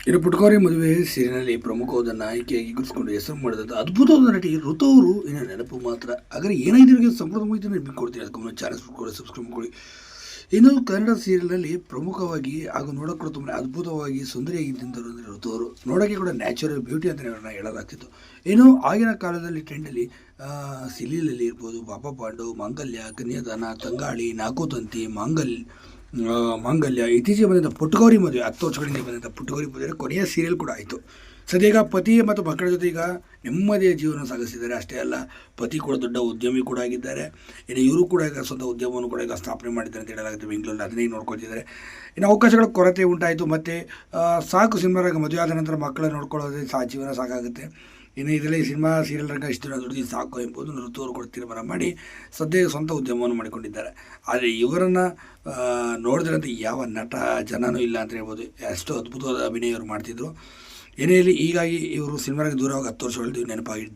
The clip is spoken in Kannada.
ಇನ್ನು ಪುಟ್ಕೋರಿ ಮದುವೆ ಸೀರಿಯಲ್ನಲ್ಲಿ ಪ್ರಮುಖವಾದ ನಾಯಕಿಯಾಗಿ ಗುರುಸ್ಕೊಂಡು ಹೆಸರು ಮಾಡಿದಂಥ ಅದ್ಭುತವಾದ ನಟಿ ಋತು ಅವರು ಇನ್ನು ನೆನಪು ಮಾತ್ರ. ಹಾಗಾದ್ರೆ ಏನಾಯ್ತು ಸಂಪೂರ್ಣ ಮಾಹಿತಿ ನಿಮಗೆ ಕೊಡ್ತೀನಿ. ಅದಕ್ಕೆ ಚಾನಲ್ ಕೂಡ ಸಬ್ಸ್ಕ್ರೈಬ್ ಮಾಡ್ಕೊಳ್ಳಿ. ಇನ್ನು ಕನ್ನಡ ಸೀರಿಯಲ್ನಲ್ಲಿ ಪ್ರಮುಖವಾಗಿ ಹಾಗೂ ನೋಡೋಕ್ಕೂ ತುಂಬ ಅದ್ಭುತವಾಗಿ ಸುಂದರಿಯಾಗಿದ್ದರು ಅಂದರೆ ಋತು ಅವರು. ನೋಡೋಕ್ಕೆ ಕೂಡ ನ್ಯಾಚುರಲ್ ಬ್ಯೂಟಿ ಅಂತಲೇ ಅವ್ರನ್ನ ಹೇಳೋದಾಗ್ತಿತ್ತು ಇನ್ನು ಆಗಿನ ಕಾಲದಲ್ಲಿ ಟ್ರೆಂಡಲ್ಲಿ ಸಿಲೀಲಲ್ಲಿ ಇರ್ಬೋದು ಪಾಪ ಪಾಂಡು ಮಾಂಗಲ್ಯ ಕನ್ಯಾದಾನ ತಂಗಾಳಿ ನಾಕುತಂತಿ ಮಾಂಗಲ್ ಆ, ಮಾಂಗಲ್ಯ ಇತ್ತೀಚೆಗೆ ಬಂದಂಥ ಪುಟ್ಟಗೌರಿ ಮದುವೆ ಹತ್ತು ವರ್ಷಗಳಿಂದ ಬಂದಂಥ ಪುಟ್ಟಗೌರಿ ಮದುವೆ ಕೊನೆಯ ಸೀರಿಯಲ್ ಕೂಡ ಆಯಿತು. ಸದ್ಯ ಈಗ ಪತಿ ಮತ್ತು ಮಕ್ಕಳ ಜೊತೆ ಈಗ ನೆಮ್ಮದಿಯ ಜೀವನ ಸಾಗಿಸಿದ್ದಾರೆ. ಅಷ್ಟೇ ಅಲ್ಲ, ಪತಿ ಕೂಡ ದೊಡ್ಡ ಉದ್ಯಮಿ ಕೂಡ ಆಗಿದ್ದಾರೆ. ಇನ್ನು ಇವರು ಕೂಡ ಈಗ ಸ್ವಂತ ಉದ್ಯಮವನ್ನು ಕೂಡ ಈಗ ಸ್ಥಾಪನೆ ಮಾಡಿದ್ದಾರೆ ಅಂತ ಹೇಳಲಾಗುತ್ತೆ. ಬೆಂಗಳೂರಲ್ಲಿ ಅದನ್ನೇ ನೋಡ್ಕೊಳ್ತಿದ್ದಾರೆ. ಇನ್ನು ಅವಕಾಶಗಳ ಕೊರತೆ ಉಂಟಾಯಿತು ಮತ್ತು ಸಾಕು ಸಿನಿಮಾರಾಗ ಮದುವೆ ಆದ ನಂತರ ಮಕ್ಕಳನ್ನ ನೋಡ್ಕೊಳ್ಳೋದೇ ಸಾ, ಜೀವನ ಸಾಕಾಗುತ್ತೆ. ಇನ್ನು ಇದರಲ್ಲಿ ಸಿನಿಮಾ, ಸೀರಿಯಲ್ ರಂಗ ಇಷ್ಟು ದುಡಿದು ಸಾಕು ಎಂಬುದು ಋತುವರು ಕೂಡ ತೀರ್ಮಾನ ಮಾಡಿ ಸದ್ಯ ಸ್ವಂತ ಉದ್ಯಮವನ್ನು ಮಾಡಿಕೊಂಡಿದ್ದಾರೆ. ಆದರೆ ಇವರನ್ನು ನೋಡಿದ್ರಂತೆ ಯಾವ ನಟ, ಜನನೂ ಇಲ್ಲ ಅಂತ ಹೇಳ್ಬೋದು. ಎಷ್ಟು ಅದ್ಭುತವಾದ ಅಭಿನಯ ಇವರು ಮಾಡ್ತಿದ್ರು. ಏನೇ ಇರಲಿ ಹೀಗಾಗಿ ಇವರು ಸಿನಿಮಾಗೆ ದೂರವಾಗಿ ಹೋಗಿ ವರ್ಷ ವರ್ಷಗಳು ನೆನಪಾಗಿ